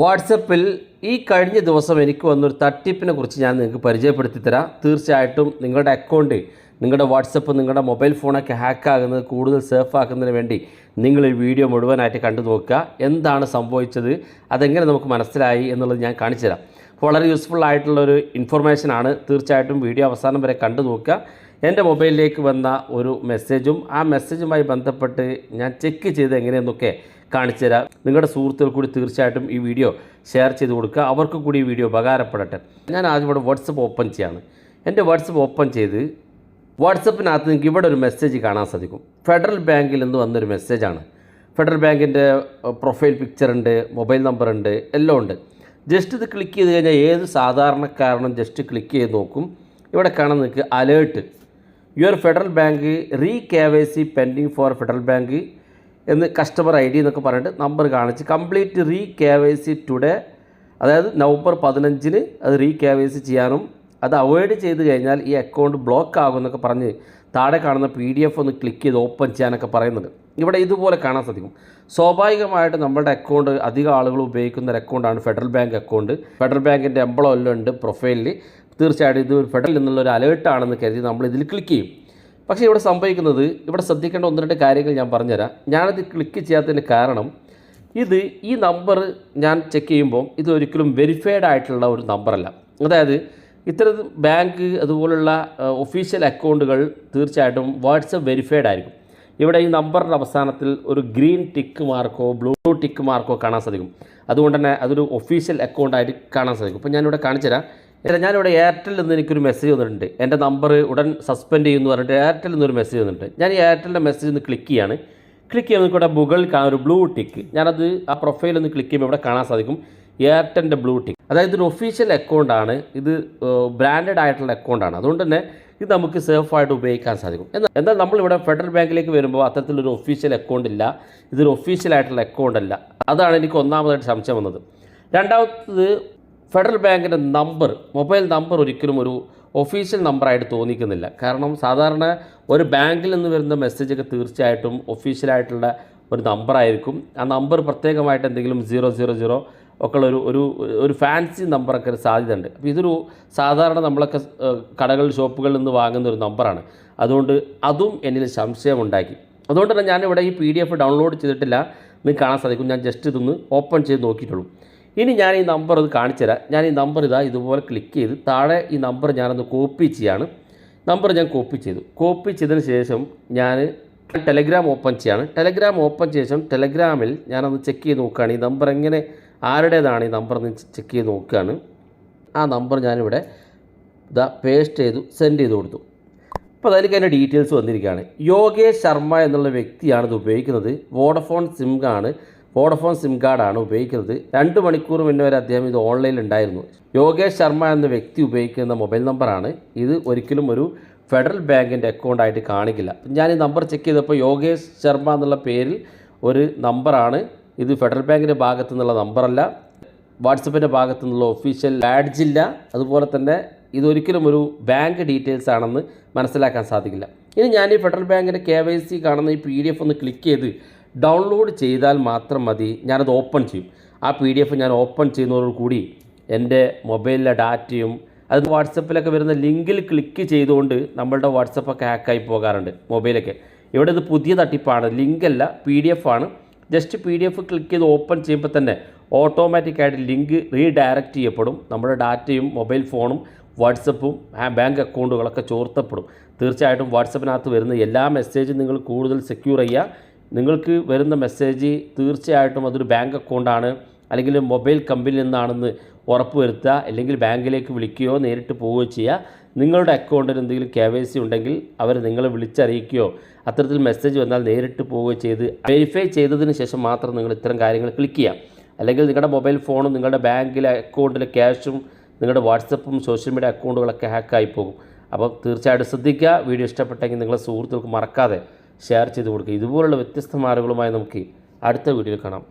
വാട്സപ്പിൽ ഈ കഴിഞ്ഞ ദിവസം എനിക്ക് വന്നൊരു തട്ടിപ്പിനെ കുറിച്ച് ഞാൻ നിങ്ങൾക്ക് പരിചയപ്പെടുത്തി തരാം. തീർച്ചയായിട്ടും നിങ്ങളുടെ അക്കൗണ്ട് നിങ്ങളുടെ വാട്സപ്പ് നിങ്ങളുടെ മൊബൈൽ ഫോണൊക്കെ ഹാക്കാകുന്നത് കൂടുതൽ സേഫ് ആക്കുന്നതിന് വേണ്ടി നിങ്ങൾ ഈ വീഡിയോ മുഴുവനായിട്ട് കണ്ടു നോക്കുക. എന്താണ് സംഭവിച്ചത് അതെങ്ങനെ നമുക്ക് മനസ്സിലായി എന്നുള്ളത് ഞാൻ കാണിച്ചു തരാം. വളരെ യൂസ്ഫുൾ ആയിട്ടുള്ളൊരു ഇൻഫർമേഷനാണ് തീർച്ചയായിട്ടും വീഡിയോ അവസാനം വരെ കണ്ടു നോക്കുക. എന്റെ മൊബൈലിലേക്ക് വന്ന ഒരു മെസ്സേജും ആ മെസ്സേജുമായി ബന്ധപ്പെട്ട് ഞാൻ ചെക്ക് ചെയ്ത് എങ്ങനെയെന്നൊക്കെ കാണിച്ചു തരാം. നിങ്ങളുടെ സുഹൃത്തുക്കൾ കൂടി തീർച്ചയായിട്ടും ഈ വീഡിയോ ഷെയർ ചെയ്ത് കൊടുക്കുക. അവർക്ക് കൂടി ഈ വീഡിയോ ഉപകാരപ്പെടട്ടെ. ഞാൻ ആദ്യം ഇവിടെ വാട്സപ്പ് ഓപ്പൺ ചെയ്യാണ്. എന്റെ വാട്സപ്പ് ഓപ്പൺ ചെയ്ത് വാട്സപ്പിനകത്ത് നിങ്ങൾക്ക് ഇവിടെ ഒരു മെസ്സേജ് കാണാൻ സാധിക്കും. ഫെഡറൽ ബാങ്കിൽ നിന്ന് വന്നൊരു മെസ്സേജാണ്. ഫെഡറൽ ബാങ്കിന്റെ പ്രൊഫൈൽ പിക്ചർ ഉണ്ട് മൊബൈൽ നമ്പർ ഉണ്ട് എല്ലാം ഉണ്ട്. ജസ്റ്റ് ഇത് ക്ലിക്ക് ചെയ്ത് കഴിഞ്ഞാൽ ഏത് സാധാരണക്കാരനും ജസ്റ്റ് ക്ലിക്ക് ചെയ്ത് നോക്കും. ഇവിടെ കാണാൻ നിങ്ങൾക്ക് alert your federal bank re K Y C pending for federal bank എന്ന് കസ്റ്റമർ ഐ ഡി എന്നൊക്കെ പറഞ്ഞിട്ട് നമ്പർ കാണിച്ച് complete re K Y C today അതായത് നവംബർ പതിനഞ്ചിന് അത് റീ കെ വൈ സി ചെയ്യാനും അത് അവോയ്ഡ് ചെയ്ത് കഴിഞ്ഞാൽ ഈ അക്കൗണ്ട് ബ്ലോക്ക് ആകും എന്നൊക്കെ പറഞ്ഞ് താഴെ കാണുന്ന പി ഡി എഫ് ഒന്ന് ക്ലിക്ക് ചെയ്ത് ഓപ്പൺ ചെയ്യാനൊക്കെ പറയുന്നുണ്ട്. ഇവിടെ ഇതുപോലെ കാണാൻ സാധിക്കും. സ്വാഭാവികമായിട്ട് നമ്മുടെ അക്കൗണ്ട് അധികം ആളുകൾ ഉപയോഗിക്കുന്ന ഒരു അക്കൗണ്ടാണ് ഫെഡറൽ ബാങ്ക് അക്കൗണ്ട്. ഫെഡറൽ ബാങ്കിന്റെ എംബ്ലം എല്ലാം ഉണ്ട് പ്രൊഫൈലിൽ തീർച്ചയായിട്ടും ഇത് ഫെഡറൽ എന്നുള്ള ഒരു അലേർട്ടാണെന്ന് കരുതി നമ്മൾ ഇതിൽ ക്ലിക്ക് ചെയ്യും. പക്ഷേ ഇവിടെ സംഭവിക്കുന്നത് ഇവിടെ ശ്രദ്ധിക്കേണ്ട ഒന്ന് രണ്ട് കാര്യങ്ങൾ ഞാൻ പറഞ്ഞുതരാം. ഞാനത് ക്ലിക്ക് ചെയ്യാത്തതിന് കാരണം ഇത് ഈ നമ്പർ ഞാൻ ചെക്ക് ചെയ്യുമ്പോൾ ഇത് ഒരിക്കലും വെരിഫൈഡ് ആയിട്ടുള്ള ഒരു നമ്പറല്ല അതായത് ഇത്തരം ബാങ്ക് അതുപോലുള്ള ഒഫീഷ്യൽ അക്കൗണ്ടുകൾ തീർച്ചയായിട്ടും വാട്സപ്പ് വെരിഫൈഡ് ആയിരിക്കും. ഇവിടെ ഈ നമ്പറിന്റെ അവസാനത്തിൽ ഒരു ഗ്രീൻ ടിക്ക് മാർക്കോ ബ്ലൂ ടിക്ക് മാർക്കോ കാണാൻ സാധിക്കും. അതുകൊണ്ട് തന്നെ അതൊരു ഒഫീഷ്യൽ അക്കൗണ്ടായിട്ട് കാണാൻ സാധിക്കും. ഇപ്പോൾ ഞാനിവിടെ കാണിച്ചുതരാം. ഞാനിവിടെ എയർടെൽ നിന്ന് എനിക്കൊരു മെസ്സേജ് വന്നിട്ടുണ്ട്. എന്റെ നമ്പർ ഉടൻ സസ്പെൻഡ് ചെയ്യുമെന്ന് പറഞ്ഞിട്ട് എയർടെൽ നിന്നൊരു മെസ്സേജ് വന്നിട്ടുണ്ട്. ഞാൻ ഈ എയർടെലിന്റെ മെസ്സേജ് ഒന്ന് ക്ലിക്ക് ചെയ്യാണ്. ക്ലിക്ക് ചെയ്യുമ്പോൾ ഇവിടെ മുകളിൽ കാണാൻ ഒരു ബ്ലൂ ടിക്ക് ഞാനത് ആ പ്രൊഫൈൽ ഒന്ന് ക്ലിക്ക് ചെയ്യുമ്പോൾ ഇവിടെ കാണാൻ സാധിക്കും. എയർടെലിന്റെ ബ്ലൂ ടിക്ക് അതായത് ഒരു ഒഫീഷ്യൽ അക്കൗണ്ടാണ് ഇത് ബ്രാൻഡഡ് ആയിട്ടുള്ള അക്കൗണ്ടാണ് അതുകൊണ്ട് തന്നെ ഇത് നമുക്ക് സേഫ് ആയിട്ട് ഉപയോഗിക്കാൻ സാധിക്കും. എന്നാൽ എന്നാൽ നമ്മളിവിടെ ഫെഡറൽ ബാങ്കിലേക്ക് വരുമ്പോൾ അത്തരത്തിലൊരു ഒഫീഷ്യൽ അക്കൗണ്ട് ഇല്ല. ഇതൊരു ഒഫീഷ്യൽ ആയിട്ടുള്ള അക്കൗണ്ട് അല്ല. അതാണ് എനിക്ക് ഒന്നാമതായിട്ട് സംശയം വന്നത്. രണ്ടാമത്തത് ഫെഡറൽ ബാങ്കിന്റെ നമ്പർ മൊബൈൽ നമ്പർ ഒരിക്കലും ഒരു ഒഫീഷ്യൽ നമ്പറായിട്ട് തോന്നിക്കുന്നില്ല. കാരണം സാധാരണ ഒരു ബാങ്കിൽ നിന്ന് വരുന്ന മെസ്സേജൊക്കെ തീർച്ചയായിട്ടും ഒഫീഷ്യലായിട്ടുള്ള ഒരു നമ്പറായിരിക്കും. ആ നമ്പർ പ്രത്യേകമായിട്ട് എന്തെങ്കിലും സീറോ സീറോ സീറോ ഒക്കെ ഒരു ഒരു ഒരു ഫാൻസി നമ്പറൊക്കെ ഒരു സാധ്യതയുണ്ട്. അപ്പോൾ ഇതൊരു സാധാരണ നമ്മളൊക്കെ കടകൾ ഷോപ്പുകളിൽ നിന്ന് വാങ്ങുന്ന ഒരു നമ്പറാണ് അതുകൊണ്ട് അതും എന്നിൽ സംശയമുണ്ടാക്കി. അതുകൊണ്ട് തന്നെ ഞാനിവിടെ ഈ പി ഡി എഫ് ഡൗൺലോഡ് ചെയ്തിട്ടില്ല. നിങ്ങൾക്ക് കാണാൻ സാധിക്കും. ഞാൻ ജസ്റ്റ് ഇതൊന്ന് ഓപ്പൺ ചെയ്ത് നോക്കിയിട്ടുള്ളൂ. ഇനി ഞാൻ ഈ നമ്പർ അത് കാണിച്ചു തരാം. ഞാൻ ഈ നമ്പർ ഇതാ ഇതുപോലെ ക്ലിക്ക് ചെയ്ത് താഴെ ഈ നമ്പർ ഞാനൊന്ന് കോപ്പി ചെയ്യാണ്. നമ്പർ ഞാൻ കോപ്പി ചെയ്തു. കോപ്പി ചെയ്തതിന് ശേഷം ഞാൻ ടെലഗ്രാം ഓപ്പൺ ചെയ്യാണ്. ടെലഗ്രാം ഓപ്പൺ ശേഷം ടെലഗ്രാമിൽ ഞാനൊന്ന് ചെക്ക് ചെയ്ത് നോക്കുകയാണ്. ഈ നമ്പർ എങ്ങനെ ആരുടേതാണ് ഈ നമ്പർ എന്ന് ചെക്ക് ചെയ്ത് നോക്കുകയാണ്. ആ നമ്പർ ഞാനിവിടെ ഇതാ പേസ്റ്റ് ചെയ്തു സെൻഡ് ചെയ്ത് കൊടുത്തു. അപ്പോൾ അതിലേക്ക് അതിന്റെ ഡീറ്റെയിൽസ് വന്നിരിക്കുകയാണ്. യോഗേഷ് ശർമ്മ എന്നുള്ള വ്യക്തിയാണ് ഇത് ഉപയോഗിക്കുന്നത്. വോഡഫോൺ സിം ആണ്. വോഡഫോൺ സിം കാർഡാണ് ഉപയോഗിക്കുന്നത്. രണ്ട് മണിക്കൂർ മുന്നേ വരെ അദ്ദേഹം ഇത് ഓൺലൈനിൽ ഉണ്ടായിരുന്നു. യോഗേഷ് ശർമ്മ എന്ന വ്യക്തി ഉപയോഗിക്കുന്ന മൊബൈൽ നമ്പറാണ്. ഇത് ഒരിക്കലും ഒരു ഫെഡറൽ ബാങ്കിന്റെ അക്കൗണ്ടായിട്ട് കാണിക്കില്ല. ഞാൻ ഈ നമ്പർ ചെക്ക് ചെയ്തപ്പോൾ യോഗേഷ് ശർമ്മ എന്നുള്ള പേരിൽ ഒരു നമ്പറാണ്. ഇത് ഫെഡറൽ ബാങ്കിന്റെ ഭാഗത്തു നിന്നുള്ള നമ്പറല്ല. വാട്സപ്പിന്റെ ഭാഗത്തു നിന്നുള്ള ഒഫീഷ്യൽ ബാഡ്ജ് ഇല്ല. അതുപോലെ തന്നെ ഇതൊരിക്കലും ഒരു ബാങ്ക് ഡീറ്റെയിൽസ് ആണെന്ന് മനസ്സിലാക്കാൻ സാധിക്കില്ല. ഇനി ഞാൻ ഈ ഫെഡറൽ ബാങ്കിന്റെ കെ വൈ സി കാണുന്ന ഈ പി ഡി എഫ് ഒന്ന് ക്ലിക്ക് ചെയ്ത് ഡൗൺലോഡ് ചെയ്താൽ മാത്രം മതി. ഞാനത് ഓപ്പൺ ചെയ്യും. ആ പി ഡി എഫ് ഞാൻ ഓപ്പൺ ചെയ്യുന്നതോടുകൂടി എന്റെ മൊബൈലിലെ ഡാറ്റയും അത് വാട്സപ്പിലൊക്കെ വരുന്ന ലിങ്കിൽ ക്ലിക്ക് ചെയ്തുകൊണ്ട് നമ്മളുടെ വാട്സപ്പൊക്കെ ഹാക്കായി പോകാറുണ്ട് മൊബൈലൊക്കെ. ഇവിടെ ഇത് പുതിയ തട്ടിപ്പാണ് ലിങ്കല്ല പി ഡി എഫ് ആണ്. Just P D F click ചെയ്ത് ഓപ്പൺ ചെയ്യുമ്പോൾ തന്നെ ഓട്ടോമാറ്റിക്കായിട്ട് ലിങ്ക് റീഡയറക്റ്റ് ചെയ്യപ്പെടും. നമ്മുടെ ഡാറ്റയും മൊബൈൽ ഫോണും വാട്സപ്പും ബാങ്ക് അക്കൗണ്ടുകളൊക്കെ ചോർത്തപ്പെടും. തീർച്ചയായിട്ടും വാട്സപ്പിനകത്ത് വരുന്ന എല്ലാ മെസ്സേജും നിങ്ങൾ കൂടുതൽ സെക്യൂർ ചെയ്യുക. നിങ്ങൾക്ക് വരുന്ന മെസ്സേജ് തീർച്ചയായിട്ടും അതൊരു ബാങ്ക് അക്കൗണ്ടാണ് അല്ലെങ്കിൽ മൊബൈൽ കമ്പനിയിൽ നിന്നാണെന്ന് ഉറപ്പുവരുത്തുക. അല്ലെങ്കിൽ ബാങ്കിലേക്ക് വിളിക്കുകയോ നേരിട്ട് പോവുകയോ ചെയ്യുക. നിങ്ങളുടെ അക്കൗണ്ടിൽ എന്തെങ്കിലും കെ വൈ സി ഉണ്ടെങ്കിൽ അവർ നിങ്ങളെ വിളിച്ചറിയിക്കുകയോ അത്തരത്തിൽ മെസ്സേജ് വന്നാൽ നേരിട്ട് പോവുകയോ ചെയ്ത് വെരിഫൈ ചെയ്തതിന് ശേഷം മാത്രം നിങ്ങൾ ഇത്തരം കാര്യങ്ങൾ ക്ലിക്ക് ചെയ്യാം അല്ലെങ്കിൽ നിങ്ങളുടെ മൊബൈൽ ഫോണും നിങ്ങളുടെ ബാങ്കിലെ അക്കൗണ്ടിലെ ക്യാഷും നിങ്ങളുടെ വാട്സപ്പും സോഷ്യൽ മീഡിയ അക്കൗണ്ടുകളൊക്കെ ഹാക്കായി പോകും. അപ്പോൾ തീർച്ചയായിട്ടും ശ്രദ്ധിക്കുക. വീഡിയോ ഇഷ്ടപ്പെട്ടെങ്കിൽ നിങ്ങളുടെ സുഹൃത്തുക്കൾക്ക് മറക്കാതെ ഷെയർ ചെയ്ത് കൊടുക്കുക. ഇതുപോലുള്ള വ്യത്യസ്ത മാർഗങ്ങളുമായി നമുക്ക് അടുത്ത വീഡിയോയിൽ കാണാം.